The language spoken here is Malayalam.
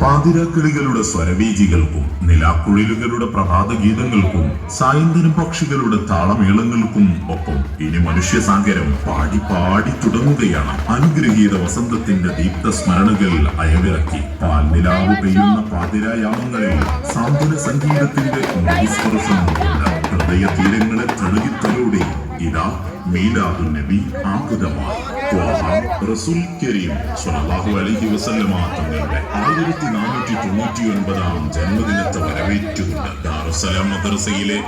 പാതിരാക്കിളികളുടെ സ്വരവീജികൾക്കും നിലാക്കുഴലുകളുടെ പ്രഭാത ഗീതങ്ങൾക്കും സായന്തനം പക്ഷികളുടെ താളമേളങ്ങൾക്കും ഒപ്പം ഇനി മനുഷ്യ സാഗരം പാടി പാടി തുടങ്ങുകയാണ്. അനുഗ്രഹീത വസന്തത്തിന്റെ ദീപ്ത സ്മരണകൾ അയവിറക്കി. പാൽനിലാവ് പെയ്യുന്ന പാതിരായാമങ്ങളിൽ സാന്ത്വന സംഗീതത്തിന്റെ ഹൃദയ തീരങ്ങളെ തഴുകിത്തലോടെ റസൂൽ അലൈഹി വസല്ലമ തങ്ങളുടെ ജന്മദിനത്തെ വരവേറ്റുകൊണ്ട് ദാറുസലാം മദ്രസയിലെ